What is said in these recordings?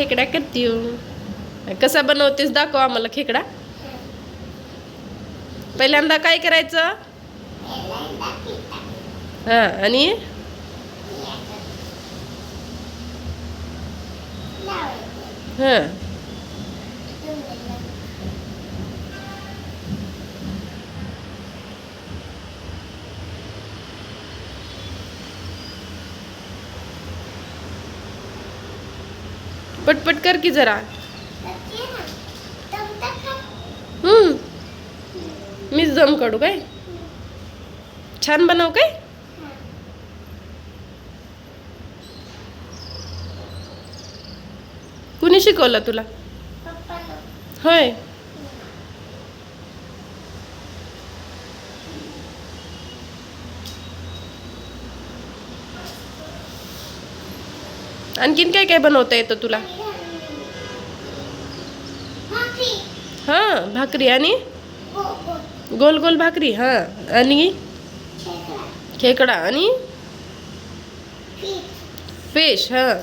खेकडा करते हो. कसा बनवतेस दाखव आम्हाला खेकडा. पहिल्यांदा काय करायचं? हा आणि? हा. पटपट कर की जरा. हम्म. मीच दम काढू काय? छान बनव काय? कुणी शिकवलं तुला? होय. आणखीन काय काय बनवता येतं तुला? हां भाकरी आणि? गोल गोल भाकरी हां. आणि? खेकडा. आणि? फिश हां.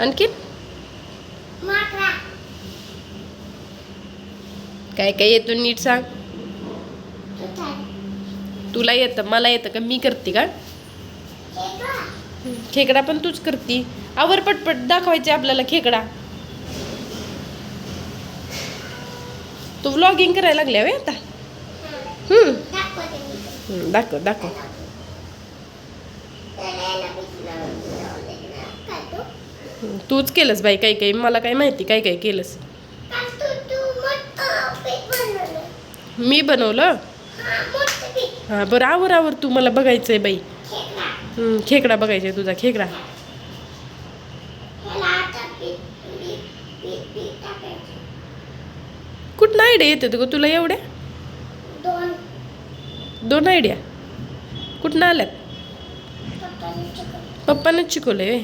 आणखीन? काय काय येतं नीट सांग. तुला येतं मला येतं का? मी करते का? खेकडा पण तूच करती. आवर पटपट दाखवायचे आपल्याला खेकडा. तू व्लॉगिंग करायला लागल्या वे आता? हम्म. दाखव दाखव. तूच केलंस बाई काही काही मला काय माहिती काय काय केलंस. मी बनवलं? हां बरं आवर आवर तू मला बघायचंय बाई. खेकडा बघायचा तुझा खेकडा. कुठं आयडिया येते ग तुला एवढ्या दोन. दोन आयडिया कुठनं आल्यात? पप्पानंच शिकवलंय.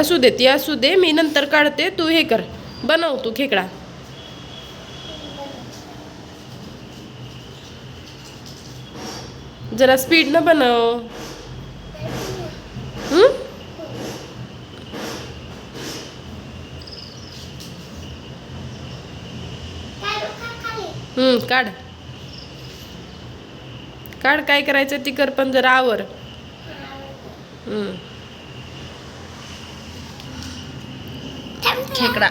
असू दे ती असू दे मी नंतर काढते तू हे कर. बनव तू खेकडा. जरा स्पीड न बनव. हम्म? काढ. काढ काय करायचं ती कर पण जरा आवर. खेकडा.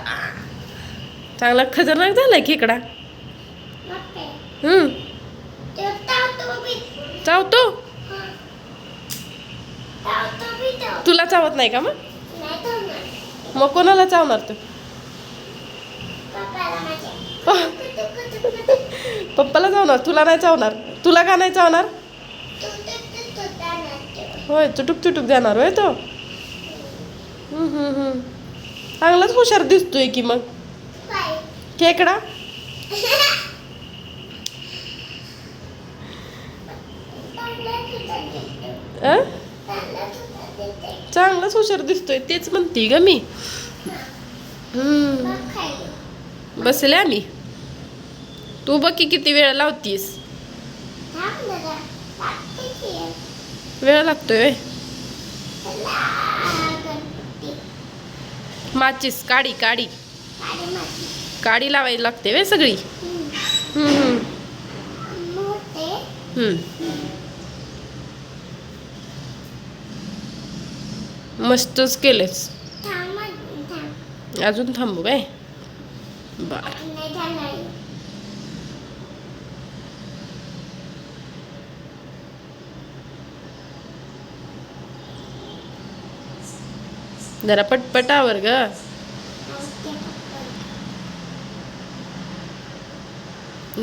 चांगला खतरनाक झालाय खेकडा. हम्म चावतो? तुला चावत नाही का मग? मग कोणाला चावणार तू? पप्पाला चावणार? तुला नाही चावणार? तुला का नाही चावणार? होय चुटुक चुटुक जाणार होय तो. हम्म, हम्म, हम्म. चांगलाच हुशार दिसतोय की मग. खेकडा? अ? चांगलाच हुशार दिसतोय तेच म्हणते ग मी. बसले आम्ही. तू बघ की किती वेळ लावतीस. वेळ लागतोय माचीस काडी काडी. काडी लावायला लागते वे सगळी. हम्म, हम्म, मस्तच केलेस. अजून थांबू काय? बर. जरा पटपटावर ग.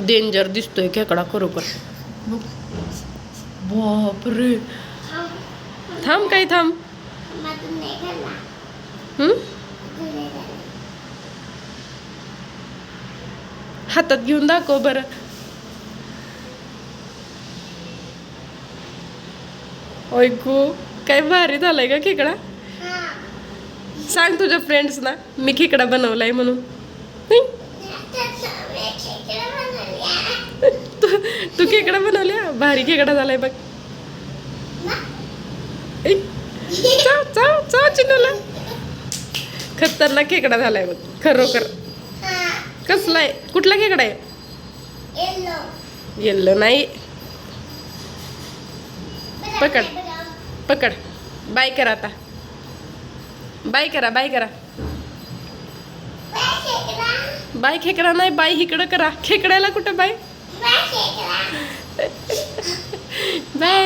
डेंजर दिसतोय खेकडा खरोखर. बापरे. थांब काय थांब. हातात घेऊन दाखव बरं. ऐकू काय भारी झालाय का खेकडा? सांग तुझ्या फ्रेंड्स ना मी खेकडा बनवलाय म्हणून? तू तू खेकडा बनवल्या? भारी खेकडा झालाय बघ. चिनूला. खतरनाक खेकडा झालाय बघ खरोखर. कसला आहे? कुठला खेकडा आहे? येल्लो नाही. पकड. पकड. बाय करा आता. बाय करा बाय करा. बाय खेकडा. नाही बाय इकडं करा. खेकड्याला कुठं बाय? बाय.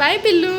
బాయ్ పిల్లు.